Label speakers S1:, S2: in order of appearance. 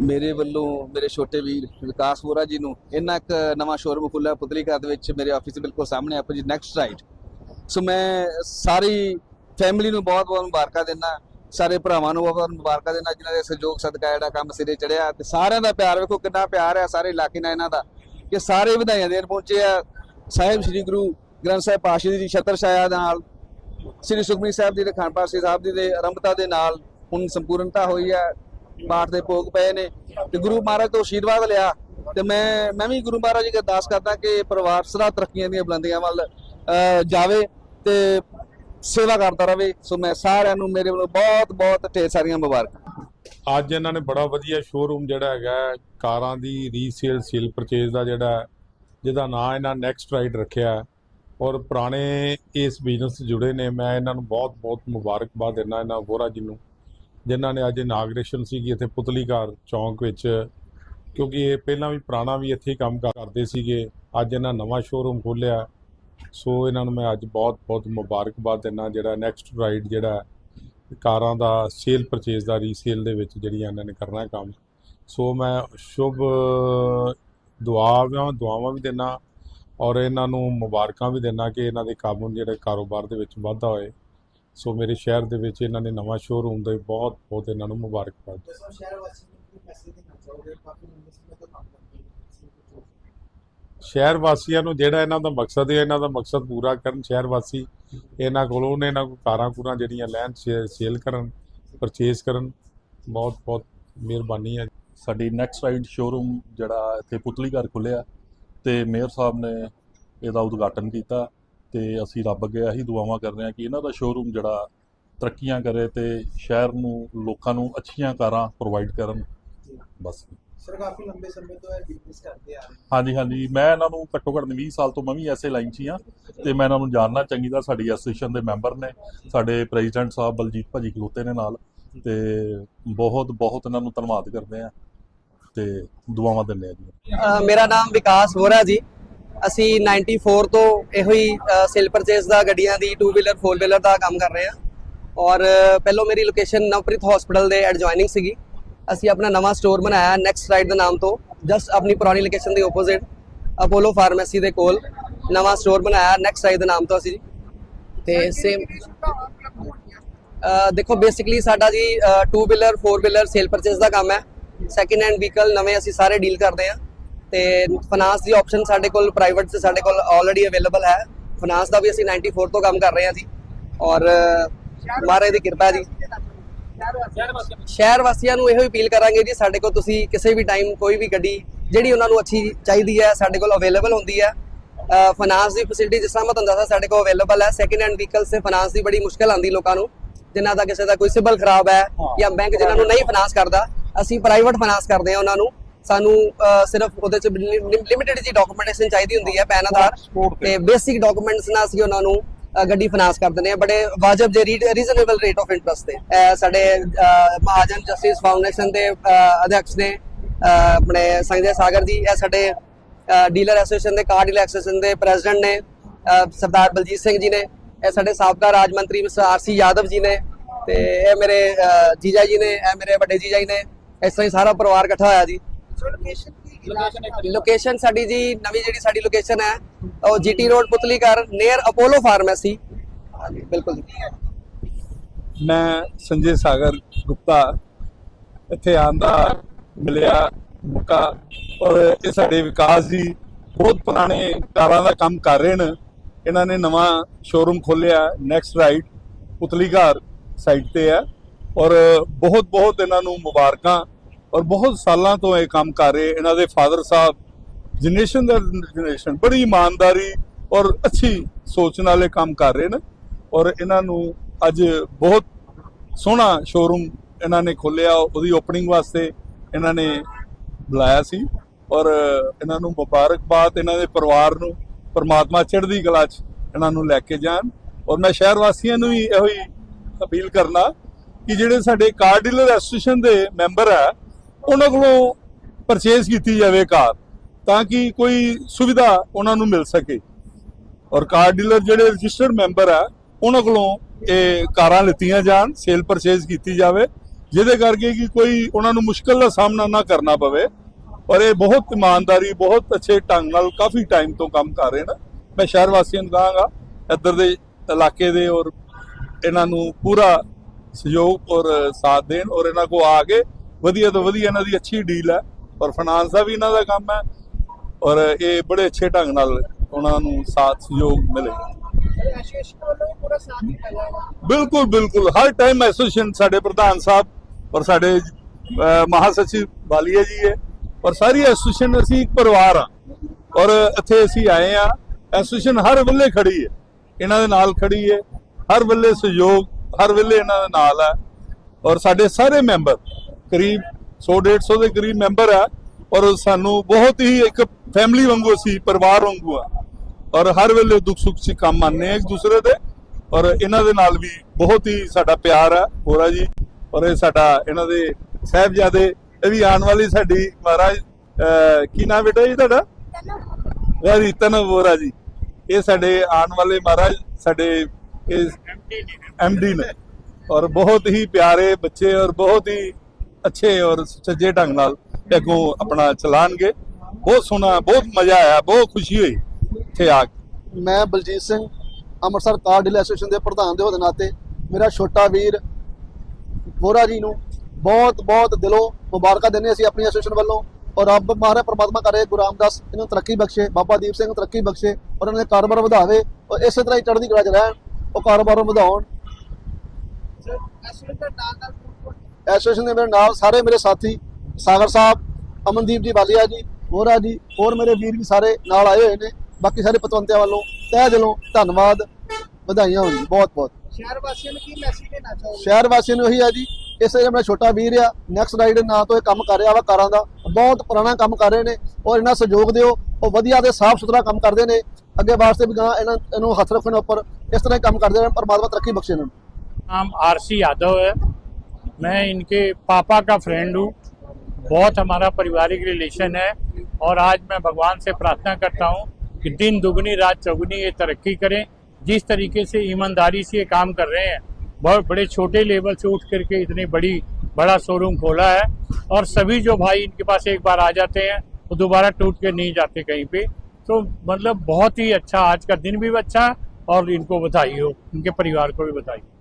S1: ਮੇਰੇ ਵੱਲੋਂ ਮੇਰੇ ਛੋਟੇ ਵੀਰ ਵਿਕਾਸ ਹੋਰਾ ਜੀ ਨੂੰ ਇੰਨਾ ਇੱਕ ਨਵਾਂ ਸ਼ੋਰੂਮ ਖੁੱਲ੍ਹਾ ਪੁਤਲੀ ਘਰ ਦੇ ਵਿੱਚ ਮੇਰੇ ਆਫਿਸ ਬਿਲਕੁਲ ਸਾਹਮਣੇ ਆਪੋ ਜੀ ਨੈਕਸਟ ਰਾਈਟ ਸੋ ਮੈਂ ਸਾਰੀ ਫੈਮਿਲੀ ਨੂੰ ਬਹੁਤ ਬਹੁਤ ਮੁਬਾਰਕਾਂ ਦਿੰਦਾ, ਸਾਰੇ ਭਰਾਵਾਂ ਨੂੰ ਬਹੁਤ ਮੁਬਾਰਕਾਂ ਦਿੰਦਾ, ਜਿਨ੍ਹਾਂ ਦੇ ਸਹਿਯੋਗ ਸਦਕਾ ਜਿਹੜਾ ਕੰਮ ਸਿਰੇ ਚੜਿਆ ਤੇ ਸਾਰਿਆਂ ਦਾ ਪਿਆਰ ਵੇਖੋ ਕਿੰਨਾ ਪਿਆਰ ਹੈ, ਸਾਰੇ ਇਲਾਕੇ ਨਾਲ ਇਹਨਾਂ ਦਾ, ਕਿ ਸਾਰੇ ਵਧਾਈਆਂ ਦੇਣ ਪਹੁੰਚੇ ਆ। ਸਾਹਿਬ ਸ੍ਰੀ ਗੁਰੂ ਗ੍ਰੰਥ ਸਾਹਿਬ ਪਾਤਸ਼ਾਹ ਜੀ ਦੀ ਛਤਰ ਛਾਇਆ ਨਾਲ, ਸ੍ਰੀ ਸੁਖਮਨੀ ਸਾਹਿਬ ਜੀ ਦੇ ਖਾਨ ਪਾਸੇ ਸਾਹਿਬ ਜੀ ਦੇ ਆਰੰਭਤਾ ਦੇ ਨਾਲ ਹੁਣ ਸੰਪੂਰਨਤਾ ਹੋਈ ਹੈ। ਪਾਠ ਦੇ ਭੋਗ ਪਏ ਨੇ ਤੇ ਗੁਰੂ ਮਹਾਰਾਜ ਤੋਂ ਆਸ਼ੀਰਵਾਦ ਲਿਆ ਤੇ ਮੈਂ ਮੈਂ ਵੀ ਗੁਰੂ ਮਹਾਰਾਜ ਜੀ ਅਰਦਾਸ ਕਰਦਾ ਕਿ ਪਰਿਵਾਰ ਸਦਾ ਤਰੱਕੀਆਂ ਦੀਆਂ ਬੁਲੰਦੀਆਂ ਵੱਲ ਅਹ, ਜਾਵੇ ਤੇ ਸੇਵਾ ਕਰਦਾ ਰਹੇ। ਸੋ ਮੈਂ ਸਾਰਿਆਂ ਨੂੰ ਮੇਰੇ ਵੱਲੋਂ ਬਹੁਤ ਬਹੁਤ ਢੇਰ ਸਾਰੀਆਂ ਮੁਬਾਰਕਾਂ।
S2: ਅੱਜ ਇਹਨਾਂ ਨੇ ਬੜਾ ਵਧੀਆ ਸ਼ੋਰੂਮ ਜਿਹੜਾ ਹੈਗਾ ਕਾਰਾਂ ਦੀ ਰੀਸੇਲ ਸੇਲ ਪਰਚੇਜ਼ ਦਾ ਜਿਹੜਾ ਜਿਹਦਾ ਨਾਂ ਇਹਨਾਂ ਨੈਕਸਟ ਰਾਈਡ ਰੱਖਿਆ ਔਰ ਪੁਰਾਣੇ ਇਸ ਬਿਜ਼ਨਸ ਜੁੜੇ ਨੇ। ਮੈਂ ਇਹਨਾਂ ਨੂੰ ਬਹੁਤ ਬਹੁਤ ਮੁਬਾਰਕਬਾਦ ਦਿੰਦਾ ਇਹਨਾਂ ਵੋਰਾ ਜੀ ਨੂੰ। ਜਿਨ੍ਹਾਂ ਨੇ ਅੱਜ ਇਨਾਗਰੇਸ਼ਨ ਸੀਗੀ ਇੱਥੇ ਪੁਤਲੀਕਾਰ ਚੌਂਕ ਵਿੱਚ, ਕਿਉਂਕਿ ਇਹ ਪਹਿਲਾਂ ਵੀ ਪੁਰਾਣਾ ਵੀ ਇੱਥੇ ਹੀ ਕੰਮ ਕਰਦੇ ਸੀਗੇ। ਅੱਜ ਇਹਨਾਂ ਨਵਾਂ ਸ਼ੋਰੂਮ ਖੋਲ੍ਹਿਆ। ਸੋ ਇਹਨਾਂ ਨੂੰ ਮੈਂ ਅੱਜ ਬਹੁਤ ਬਹੁਤ ਮੁਬਾਰਕਬਾਦ ਦਿੰਦਾ ਜਿਹੜਾ ਨੈਕਸਟ ਰਾਈਡ ਜਿਹੜਾ ਕਾਰਾਂ ਦਾ ਸੇਲ ਪਰਚੇਸ ਦਾ ਰੀਸੇਲ ਦੇ ਵਿੱਚ ਜਿਹੜੀਆਂ ਇਹਨਾਂ ਨੇ ਕਰਨਾ ਕੰਮ। ਸੋ ਮੈਂ ਸ਼ੁਭ, ਦੁਆਵਾਂ ਦੁਆਵਾਂ ਵੀ ਦਿੰਦਾ ਔਰ ਇਹਨਾਂ ਨੂੰ ਮੁਬਾਰਕਾਂ ਵੀ ਦਿੰਦਾ ਕਿ ਇਹਨਾਂ ਦੇ ਕੰਮ ਜਿਹੜੇ ਕਾਰੋਬਾਰ ਦੇ ਵਿੱਚ ਵਾਧਾ ਹੋਏ। ਸੋ ਮੇਰੇ ਸ਼ਹਿਰ ਦੇ ਵਿੱਚ ਇਹਨਾਂ ਨੇ ਨਵਾਂ ਸ਼ੋਰੂਮ ਦੇ ਬਹੁਤ ਬਹੁਤ ਇਹਨਾਂ ਨੂੰ ਮੁਬਾਰਕਬਾਦ
S3: ਸ਼ਹਿਰ ਵਾਸੀਆਂ ਨੂੰ ਕੀ
S2: ਜਿਹੜਾ ਇਹਨਾਂ ਦਾ ਮਕਸਦ ਹੈ ਇਹਨਾਂ ਦਾ ਮਕਸਦ ਪੂਰਾ ਕਰਨ। ਸ਼ਹਿਰ ਵਾਸੀ ਇਹਨਾਂ ਕੋਲੋਂ ਨੇ ਇਹਨਾਂ ਕੋਲ ਕਾਰਾਂ ਕੂਰਾਂ ਜਿਹੜੀਆਂ ਲੈਣ ਸੇਲ ਕਰਨ ਪਰਚੇਸ ਕਰਨ। ਬਹੁਤ ਬਹੁਤ ਮਿਹਰਬਾਨੀ ਹੈ।
S4: ਸਾਡੀ ਨੈਕਸਟ ਰਾਈਡ ਸ਼ੋਰੂਮ ਜਿਹੜਾ ਇੱਥੇ ਪੁਤਲੀ ਘਰ ਖੁੱਲਿਆ ਤੇ ਮੇਅਰ ਸਾਹਿਬ ਨੇ ਇਹਦਾ ਉਦਘਾਟਨ ਕੀਤਾ। ਤੇ ਅਸੀਂ ਰੱਬ ਅੱਗੇ ਇਹੀ ਦੁਆਵਾਂ ਕਰਦੇ ਹਾਂ ਕਿ ਇਹਨਾਂ ਦਾ ਸ਼ੋਰੂਮ ਜਿਹੜਾ ਤਰੱਕੀਆਂ ਕਰੇ ਤੇ ਸ਼ਹਿਰ ਨੂੰ ਲੋਕਾਂ ਨੂੰ ਅੱਛੀਆਂ ਕਾਰਾਂ ਪ੍ਰੋਵਾਈਡ ਕਰਨ। ਬਸ।
S3: ਸਰ ਕਾਫੀ ਲੰਬੇ ਸਮੇਂ ਤੋਂ ਇਹ ਬਿਜ਼ਨਸ ਕਰਦੇ ਆ ਰਹੇ ਹੋ।
S4: ਹਾਂਜੀ ਹਾਂਜੀ। ਮੈਂ ਇਹਨਾਂ ਨੂੰ ਘੱਟੋ ਘੱਟ 20 ਸਾਲ ਤੋਂ ਮੈਂ ਵੀ ਐਸੇ ਲਾਈਨ 'ਚ ਹੀ ਹਾਂ ਤੇ ਮੈਂ ਇਹਨਾਂ ਨੂੰ ਜਾਣਨਾ ਚੰਗੀ ਤਰ੍ਹਾਂ। ਸਾਡੀ ਐਸੋਸੀਏਸ਼ਨ ਦੇ ਮੈਂਬਰ ਨੇ ਸਾਡੇ ਪ੍ਰੈਜ਼ੀਡੈਂਟ ਸਾਹਿਬ ਬਲਜੀਤ ਭਾਜੀ ਖਲੋਤੇ ਨੇ ਨਾਲ ਤੇ ਬਹੁਤ ਬਹੁਤ ਇਹਨਾਂ ਨੂੰ ਧੰਨਵਾਦ ਕਰਦੇ ਆ ਤੇ ਦੁਆਵਾਂ ਦਿੰਦੇ ਆ ਜੀ।
S5: ਮੇਰਾ ਨਾਮ ਵਿਕਾਸ ਵੋਰਾ ਜੀ। ਅਸੀਂ 94 ਤੋਂ ਇਹੋ ਹੀ ਸੇਲ ਪਰਚੇਸ ਦਾ ਗੱਡੀਆਂ ਦੀ 2 ਵੀਲਰ 4 ਵੀਲਰ ਦਾ ਕੰਮ ਕਰ ਰਹੇ ਹਾਂ। ਔਰ ਪਹਿਲੋਂ ਮੇਰੀ ਲੋਕੇਸ਼ਨ ਨਵਪ੍ਰੀਤ ਹਸਪੀਟਲ ਦੇ ਐਡਜੋਇਨਿੰਗ ਸੀਗੀ। ਅਸੀਂ ਆਪਣਾ ਨਵਾਂ ਸਟੋਰ ਬਣਾਇਆ ਨੈਕਸਟ ਰਾਈਡ ਦੇ ਨਾਮ ਤੋਂ ਜਸਟ ਆਪਣੀ ਪੁਰਾਣੀ ਲੋਕੇਸ਼ਨ ਦੇ ਆਪੋਜ਼ਿਟ ਅਪੋਲੋ ਫਾਰਮੇਸੀ ਦੇ ਕੋਲ। ਨਵਾਂ ਸਟੋਰ ਬਣਾਇਆ ਨੈਕਸਟ ਰਾਈਡ ਦੇ ਨਾਮ ਤੋਂ ਅਸੀਂ। ਤੇ ਸੇਮ ਦੇਖੋ ਬੇਸਿਕਲੀ ਸਾਡਾ ਜੀ 2 ਵੀਲਰ 4 ਵੀਲਰ ਸੇਲ ਪਰਚੇਸ ਦਾ ਕੰਮ ਹੈ। ਸੈਕਿੰਡ ਹੈਂਡ ਵਹੀਕਲ ਨਵੇਂ ਅਸੀਂ ਸਾਰੇ ਡੀਲ ਕਰਦੇ ਹਾਂ। ਤੇ ਫਾਈਨਾਂਸ ਦੀ ਆਪਸ਼ਨ ਸਾਡੇ ਕੋਲ ਪ੍ਰਾਈਵੇਟ ਤੇ ਸਾਡੇ ਕੋਲ ਆਲਰੇਡੀ ਅਵੇਲੇਬਲ ਹੈ। ਫਾਈਨਾਂਸ ਦਾ ਵੀ ਅਸੀਂ 94 ਤੋਂ ਕੰਮ ਕਰ ਰਹੇ ਹਾਂ ਜੀ। ਔਰ ਮਹਾਰਾਜ ਦੀ ਕਿਰਪਾ ਹੈ ਜੀ। ਸ਼ਹਿਰ ਵਾਸੀਆਂ ਨੂੰ ਇਹੋ ਅਪੀਲ ਕਰਾਂਗੇ ਜੀ ਸਾਡੇ ਕੋਲ ਤੁਸੀਂ ਕਿਸੇ ਵੀ ਟਾਈਮ ਕੋਈ ਵੀ ਗੱਡੀ ਜਿਹੜੀ ਉਹਨਾਂ ਨੂੰ ਅੱਛੀ ਚਾਹੀਦੀ ਹੈ ਸਾਡੇ ਕੋਲ ਅਵੇਲੇਬਲ ਹੁੰਦੀ ਹੈ। ਫਾਈਨਾਂਸ ਦੀ ਫੈਸਿਲਿਟੀ ਜਿਸ ਤਰ੍ਹਾਂ ਮੈਂ ਤੁਹਾਨੂੰ ਦੱਸਿਆ ਸਾਡੇ ਕੋਲ ਅਵੇਲੇਬਲ ਹੈ। ਸੈਕਿੰਡ ਹੈਂਡ ਵਹੀਕਲ ਸੇ ਫਾਈਨਾਂਸ ਦੀ ਬੜੀ ਮੁਸ਼ਕਲ ਆਉਂਦੀ ਲੋਕਾਂ ਨੂੰ ਜਿਨ੍ਹਾਂ ਦਾ ਕਿਸੇ ਦਾ ਕੋਈ ਸਿਬਲ ਖਰਾਬ ਹੈ ਜਾਂ ਬੈਂਕ ਜਿਨ੍ਹਾਂ ਨੂੰ ਨਹੀਂ ਫਾਈਨਾਂਸ ਕਰਦਾ ਅਸੀਂ ਪ੍ਰਾਈਵੇਟ ਫਾਈਨਾਂਸ ਕਰਦੇ ਹਾਂ ਉਹਨਾਂ ਨੂੰ। ਸਾਨੂੰ ਸਿਰਫ ਉਹਦੇ ਚ ਲਿਮਿਟਿਡ ਜੀ ਡਾਕੂਮੈਂਟੇਸ਼ਨ ਚਾਹੀਦੀ ਹੁੰਦੀ ਹੈ ਪੈਨ ਆਧਾਰ। ਤੇ। ਬੇਸਿਕ ਡਾਕੂਮੈਂਟਸ ਨਾਲ ਅਸੀਂ ਉਹਨਾਂ ਨੂੰ ਗੱਡੀ ਫਾਈਨਾਂਸ ਕਰ ਦਿੰਦੇ ਹਾਂ। ਬੜੇ ਵਾਜਬ ਜੇ ਰੀਜ਼ਨੇਬਲ ਰੇਟ ਆਫ ਇੰਟਰਸਟ ਤੇ। ਸਾਡੇ ਮਹਾਜਨ ਜਸਟਿਸ ਫਾਊਂਡੇਸ਼ਨ ਦੇ ਅਧਿਕਸ਼ ਨੇ ਆਪਣੇ ਸੰਜੇ ਸਾਗਰ ਜੀ ਇਹ ਸਾਡੇ ਡੀਲਰ ਐਸੋਸੀਏਸ਼ਨ ਦੇ ਕਾਰ ਡੀਲਰ ਐਸੋਸੀਏਸ਼ਨ ਦੇ ਪ੍ਰੈਜ਼ੀਡੈਂਟ ਨੇ ਸਰਦਾਰ ਬਲਜੀਤ ਸਿੰਘ ਜੀ ਨੇ ਇਹ ਸਾਡੇ ਸਾਬਕਾ ਰਾਜ ਮੰਤਰੀ ਮਿਸਟਰ ਆਰਸੀ ਯਾਦਵ ਜੀ ਨੇ ਤੇ ਇਹ ਮੇਰੇ ਜੀਜਾ ਜੀ ਨੇ ਇਹ ਮੇਰੇ ਵੱਡੇ ਜੀਜਾ ਜੀ ਨੇ ਇਸ ਤਰ੍ਹਾਂ ਹੀ ਸਾਰਾ ਪਰਿਵਾਰ ਇਕੱਠਾ ਹੋਇਆ ਜੀ।
S3: ਸੋ ਲੋਕੇਸ਼ਨ ਕੀ
S5: ਲੋਕੇਸ਼ਨ ਸਾਡੀ ਜੀ ਨਵੀਂ ਜਿਹੜੀ ਸਾਡੀ ਲੋਕੇਸ਼ਨ ਹੈ ਉਹ ਜੀਟੀ ਰੋਡ ਪੁਤਲੀ ਘਰ ਨੀਅਰ ਅਪੋਲੋ ਫਾਰਮੇਸੀ ਹਾਂਜੀ ਬਿਲਕੁਲ ਜੀ।
S6: ਮੈਂ ਸੰਜੇ ਸਾਗਰ ਗੁਪਤਾ ਇੱਥੇ ਆਂਦਾ ਮਿਲਿਆ ਮੌਕਾ ਔਰ ਇਹ ਸਾਡੇ ਵਿਕਾਸ ਜੀ ਬਹੁਤ ਪੁਰਾਣੇ ਕਾਰਾਂ ਦਾ ਕੰਮ ਕਰ ਰਹੇ ਨੇ। ਇਹਨਾਂ ਨੇ ਨਵਾਂ ਸ਼ੋਰੂਮ ਖੋਲਿਆ ਨੈਕਸਟ ਰਾਈਡ ਪੁਤਲੀ ਘਰ ਸਾਈਡ ਤੇ ਹੈ ਔਰ ਬਹੁਤ ਬਹੁਤ ਇਹਨਾਂ ਨੂੰ ਮੁਬਾਰਕਾਂ ਔਰ ਬਹੁਤ ਸਾਲਾਂ ਤੋਂ ਇਹ ਕੰਮ ਕਰ ਰਹੇ, ਇਹਨਾਂ ਦੇ ਫਾਦਰ ਸਾਹਿਬ ਜਨਰੇਸ਼ਨ ਦਾ ਜਨਰੇਸ਼ਨ ਬੜੀ ਇਮਾਨਦਾਰੀ ਔਰ ਅੱਛੀ ਸੋਚ ਨਾਲ ਇਹ ਕੰਮ ਕਰ ਰਹੇ ਨੇ। ਔਰ ਇਹਨਾਂ ਨੂੰ ਅੱਜ ਬਹੁਤ ਸੋਹਣਾ ਸ਼ੋਰੂਮ ਇਹਨਾਂ ਨੇ ਖੋਲਿਆ ਉਹਦੀ ਓਪਨਿੰਗ ਵਾਸਤੇ ਇਹਨਾਂ ਨੇ ਬੁਲਾਇਆ ਸੀ। ਔਰ ਇਹਨਾਂ ਨੂੰ ਮੁਬਾਰਕਬਾਦ, ਇਹਨਾਂ ਦੇ ਪਰਿਵਾਰ ਨੂੰ, ਪਰਮਾਤਮਾ ਚੜ੍ਹਦੀ ਕਲਾ 'ਚ ਇਹਨਾਂ ਨੂੰ ਲੈ ਕੇ ਜਾਣ। ਔਰ ਮੈਂ ਸ਼ਹਿਰ ਵਾਸੀਆਂ ਨੂੰ ਵੀ ਇਹੋ ਹੀ ਅਪੀਲ ਕਰਨਾ ਕਿ ਜਿਹੜੇ ਸਾਡੇ ਕਾਰ ਡੀਲਰ ਐਸੋਸੀਏਸ਼ਨ ਦੇ ਮੈਂਬਰ ਹੈ ਉਹਨਾਂ ਕੋਲੋਂ ਪਰਚੇਸ ਕੀਤੀ ਜਾਵੇ ਕਾਰ, ਤਾਂ ਕਿ ਕੋਈ ਸੁਵਿਧਾ ਉਹਨਾਂ ਨੂੰ ਮਿਲ ਸਕੇ। ਔਰ ਕਾਰ ਡੀਲਰ ਜਿਹੜੇ ਰਜਿਸਟਰਡ ਮੈਂਬਰ ਆ, ਉਹਨਾਂ ਕੋਲੋਂ ਇਹ ਕਾਰਾਂ ਲਿੱਤੀਆਂ ਜਾਣ ਸੇਲ ਪਰਚੇਸ ਕੀਤੀ ਜਾਵੇ, ਜਿਹਦੇ ਕਰਕੇ ਕਿ ਕੋਈ ਉਹਨਾਂ ਨੂੰ ਮੁਸ਼ਕਲ ਦਾ ਸਾਹਮਣਾ ਨਾ ਕਰਨਾ ਪਵੇ। ਔਰ ਇਹ ਬਹੁਤ ਇਮਾਨਦਾਰੀ, ਬਹੁਤ ਅੱਛੇ ਢੰਗ ਨਾਲ ਕਾਫੀ ਟਾਈਮ ਤੋਂ ਕੰਮ ਕਰ ਰਹੇ ਨੇ। ਮੈਂ ਸ਼ਹਿਰ ਵਾਸੀਆਂ ਨੂੰ ਕਹਾਂਗਾ, ਇੱਧਰ ਦੇ ਇਲਾਕੇ ਦੇ ਔਰ ਇਹਨਾਂ ਨੂੰ ਪੂਰਾ ਸਹਿਯੋਗ ਔਰ ਸਾਥ ਦੇਣ ਔਰ ਇਹਨਾਂ ਕੋ ਆ ਕੇ ਵਧੀਆ ਤੋਂ ਵਧੀਆ ਇਹਨਾਂ ਦੀ ਅੱਛੀ ਡੀਲ ਹੈ ਔਰ ਫਾਈਨਾਂਸ ਦਾ ਵੀ ਇਹਨਾਂ ਦਾ ਕੰਮ ਹੈ ਔਰ ਇਹ ਬੜੇ ਅੱਛੇ ਢੰਗ ਨਾਲ ਉਹਨਾਂ ਨੂੰ ਸਾਥ ਸਹਿਯੋਗ ਮਿਲੇ। ਬਿਲਕੁਲ ਬਿਲਕੁਲ। ਹਰ ਟਾਈਮ ਐਸੋਸੀਏਸ਼ਨ ਸਾਡੇ ਪ੍ਰਧਾਨ ਸਾਹਿਬ ਔਰ ਸਾਡੇ ਮਹਾਸਚਿਵ ਵਾਲੀਆ ਜੀ ਹੈ ਔਰ ਸਾਰੀ ਐਸੋਸੀਏਸ਼ਨ ਅਸੀਂ ਇੱਕ ਪਰਿਵਾਰ ਆ ਔਰ ਇੱਥੇ ਅਸੀਂ ਆਏ ਆ ਐਸੋਸੀਏਸ਼ਨ ਹਰ ਵੇਲੇ ਖੜੀ ਹੈ। ਇਹਨਾਂ ਦੇ ਨਾਲ ਖੜੀ ਹੈ ਹਰ ਵੇਲੇ ਸਹਿਯੋਗ ਹਰ ਵੇਲੇ ਇਹਨਾਂ ਦੇ ਨਾਲ ਹੈ। ਔਰ ਸਾਡੇ ਸਾਰੇ ਮੈਂਬਰ ਕਰੀਬ 100 150 ਦੇ ਕਰੀਬ ਮੈਂਬਰ ਆ ਔਰ ਸਾਨੂੰ ਬਹੁਤ ਹੀ ਇੱਕ ਫੈਮਿਲੀ ਵਾਂਗੂ ਅਸੀਂ ਪਰਿਵਾਰ ਵਾਂਗੂ ਆ। ਔਰ ਹਰ ਵੇਲੇ ਦੁੱਖ ਸੁੱਖ 'ਚ ਕੰਮ ਆਉਂਦੇ ਆ ਇੱਕ ਦੂਸਰੇ ਦੇ। ਔਰ ਇਹਨਾਂ ਦੇ ਨਾਲ ਵੀ ਬਹੁਤ ਹੀ ਸਾਡਾ ਪਿਆਰ ਹੈ ਹੋਰਾ ਜੀ। ਔਰ ਇਹ ਸਾਡਾ ਇਹਨਾਂ ਦੇ ਸਾਹਿਬਜ਼ਾਦੇ ਇਹ ਵੀ ਆਉਣ ਵਾਲੀ ਸਾਡੀ ਮਹਾਰਾਜ ਅਹ, ਕੀ ਨਾਮ ਬੇਟਾ ਜੀ ਤੁਹਾਡਾ? ਵੈਰੀ ਤਨਵ ਵੋਰਾ ਜੀ। ਇਹ ਸਾਡੇ ਆਉਣ ਵਾਲੇ ਮਹਾਰਾਜ ਸਾਡੇ ਐਮਡੀ ਨੇ। ਔਰ ਬਹੁਤ ਹੀ ਪਿਆਰੇ ਬੱਚੇ ਔਰ ਬਹੁਤ ਹੀ ਅੱਛੇ ਔਰ ਸੱਜੇ ਢੰਗ ਨਾਲ ਅੱਗੋਂ ਆਪਣਾ ਚਲਾਣਗੇ। ਬਹੁਤ ਸੋਹਣਾ ਬਹੁਤ ਮਜ਼ਾ ਆਇਆ ਬਹੁਤ ਖੁਸ਼ੀ ਹੋਈ ਇੱਥੇ ਆ ਕੇ।
S7: ਮੈਂ Baljit Singh Amritsar car dealer association ਦੇ ਪ੍ਰਧਾਨ ਦੇ ਹੋਣ ਦੇ ਨਾਤੇ ਮੇਰਾ ਛੋਟਾ ਵੀਰ ਵੋਰਾ ਜੀ ਨੂੰ ਬਹੁਤ ਬਹੁਤ ਦਿਲੋਂ ਮੁਬਾਰਕਾਂ ਦਿੰਦੇ ਅਸੀਂ ਆਪਣੀ ਐਸੋਸੀਏਸ਼ਨ ਵੱਲੋਂ। ਔਰ ਰੱਬ ਮਹਾਰਾਜ ਪ੍ਰਮਾਤਮਾ ਕਰੇ ਗੁਰੂ ਰਾਮਦਾਸ ਇਹਨੂੰ ਤਰੱਕੀ ਬਖਸ਼ੇ ਬਾਬਾ ਦੀਪ ਸਿੰਘ ਨੂੰ ਤਰੱਕੀ ਬਖਸ਼ੇ ਔਰ ਇਹਨਾਂ ਦੇ ਕਾਰੋਬਾਰ ਵਧਾਵੇ ਔਰ ਇਸੇ ਤਰ੍ਹਾਂ ਹੀ ਚੜ੍ਹਦੀ ਕਲਾ ਚ ਰਹਿਣ ਉਹ ਕਾਰੋਬਾਰ ਨੂੰ ਵਧਾਉਣ।
S3: ਸਰ ਐਸੋਸੀਏਸ਼ਨ ਦੇ ਨਾਲ
S7: ਐਸੋਸੀਏਸ਼ਨ ਦੇ ਮੇਰੇ ਨਾਲ ਸਾਰੇ ਮੇਰੇ ਸਾਥੀ ਸਾਗਰ ਸਾਹਿਬ ਅਮਨਦੀਪ ਜੀ ਬਾਲੀਆ ਜੀ ਹੋਰਾ ਜੀ ਹੋਰ ਮੇਰੇ ਵੀਰ ਵੀ ਸਾਰੇ ਨਾਲ ਆਏ ਹੋਏ ਨੇ। ਬਾਕੀ ਸਾਰੇ ਪਤਵੰਤਿਆਂ ਵੱਲੋਂ ਤਹਿ ਦਿਲੋਂ ਧੰਨਵਾਦ ਵਧਾਈਆਂ ਹੋਣ ਬਹੁਤ ਬਹੁਤ।
S3: ਸ਼ਹਿਰ ਵਾਸੀਆਂ ਨੂੰ ਕੀ ਮੈਸੇਜ ਦੇਣਾ ਚਾਹੋਗੇ?
S7: ਸ਼ਹਿਰ ਵਾਸੀਆਂ ਨੂੰ ਇਹੀ ਆ ਜੀ ਇਸੇ ਜਿਹੜਾ ਛੋਟਾ ਵੀਰ ਆ ਨੈਕਸਟ ਰਾਈਡ ਨਾਂ ਤੋਂ ਇਹ ਕੰਮ ਕਰ ਰਿਹਾ ਵਾ ਕਾਰਾਂ ਦਾ। ਬਹੁਤ ਪੁਰਾਣਾ ਕੰਮ ਕਰ ਰਹੇ ਨੇ ਔਰ ਇਹਨਾਂ ਸਹਿਯੋਗ ਦਿਓ ਉਹ ਵਧੀਆ ਤੇ ਸਾਫ਼ ਸੁਥਰਾ ਕੰਮ ਕਰਦੇ ਨੇ। ਅੱਗੇ ਵਾਸਤੇ ਵੀ ਗਾਂ ਇਹਨਾਂ ਇਹਨੂੰ ਹੱਥ ਰੱਖਣ ਉੱਪਰ ਇਸ ਤਰ੍ਹਾਂ ਹੀ ਕੰਮ ਕਰਦੇ ਰਹਿਣ ਪਰਮਾਤਮਾ ਤਰੱਕੀ ਬਖਸ਼ੇ ਇਹਨਾਂ ਨੂੰ।
S8: ਨਾਮ ਆਰਸੀ ਯਾਦਵ ਹੈ। मैं इनके पापा का फ्रेंड हूँ। बहुत हमारा पारिवारिक रिलेशन है और आज मैं भगवान से प्रार्थना करता हूँ कि दिन दुगनी, रात चौगुनी ये तरक्की करें। जिस तरीके से ईमानदारी से ये काम कर रहे हैं, बहुत बड़े छोटे लेवल से उठ करके इतनी बड़ी, बड़ा शोरूम खोला है और सभी जो भाई इनके पास एक बार आ जाते हैं, वो दोबारा टूट के नहीं जाते कहीं पे। तो मतलब बहुत ही अच्छा आज का दिन भी अच्छा और इनको बधाई हो, इनके परिवार को भी हो।